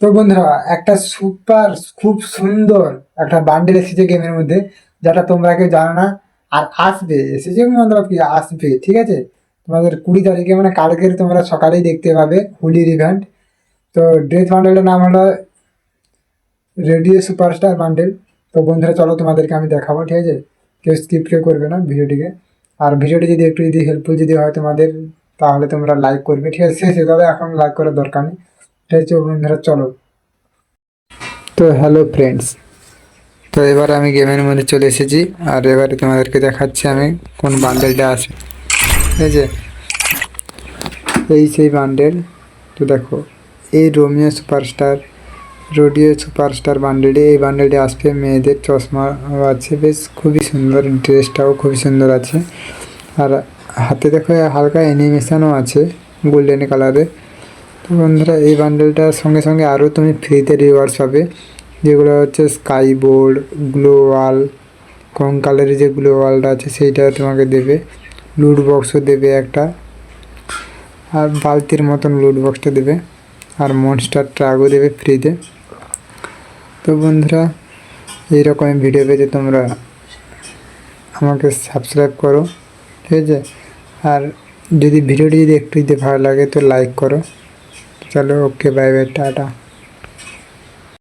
তো বন্ধুরা, একটা সুপার খুব সুন্দর একটা বান্ডেল এসেছে গেমের মধ্যে, যেটা তোমরা কেউ জানো না, আর আসবে, এসেছে মতলব কি আসবে, ঠিক আছে? তোমাদের কুড়ি তারিখে মানে কালকের তোমরা সকালেই দেখতে পাবে হোলির ইভেন্ট তো ড্রেস বান্ডেলটার নাম হলো রেডিও সুপারস্টার বান্ডেল তো বন্ধুরা, চলো তোমাদেরকে আমি দেখাবো, ঠিক আছে? কেউ স্কিপ কেউ করবে না ভিডিওটিকে। আর ভিডিওটি যদি একটু যদি হেল্পফুল যদি হয় তোমাদের, তাহলে তোমরা লাইক করবে, ঠিক আছে? সেভাবে এখন লাইক করার দরকার নেই। বন্ধুরা চলো। তো হ্যালো ফ্রেন্ডস তো এবার আমি গেমের মধ্যে চলে এসেছি, আর এবারে তোমাদেরকে দেখাচ্ছি আমি কোন বান্ডেলটা আছে। ঠিক আছে এই সেই বান্ডেল তো দেখো, এই রোমিও সুপারস্টার রোডিও সুপারস্টার বান্ডেলটি এই বান্ডেলটি আসবে মেয়েদের চশমা আছে, বেশ খুবই সুন্দর ড্রেসটাও খুবই সুন্দর আছে। আর হাতে দেখো, হালকা অ্যানিমেশানও আছে গোল্ডেন কালারে তো বন্ধুরা, এই বান্ডেলটার সঙ্গে সঙ্গে আরও তুমি ফ্রিতে রিওয়ার্ডস পাবে। যেগুলো হচ্ছে স্কাই বোর্ড গ্লো ওয়াল কম কালারের যে গ্লো ওয়ালটা আছে, সেইটা তোমাকে দেবে। লুট বক্সও দেবে একটা। আর বালতির মতন লুট বক্সটা দেবে। আর মনস্টার ট্রাকও দেবে ফ্রিতে তো বন্ধুরা, এইরকম ভিডিও পেতে তোমরা আমাকে সাবস্ক্রাইব করো, ঠিক আছে? আর যদি ভিডিওটি যদি একটু যদি ভালো লাগে, তো লাইক করো। चलो ओके बाय बाय टाटा।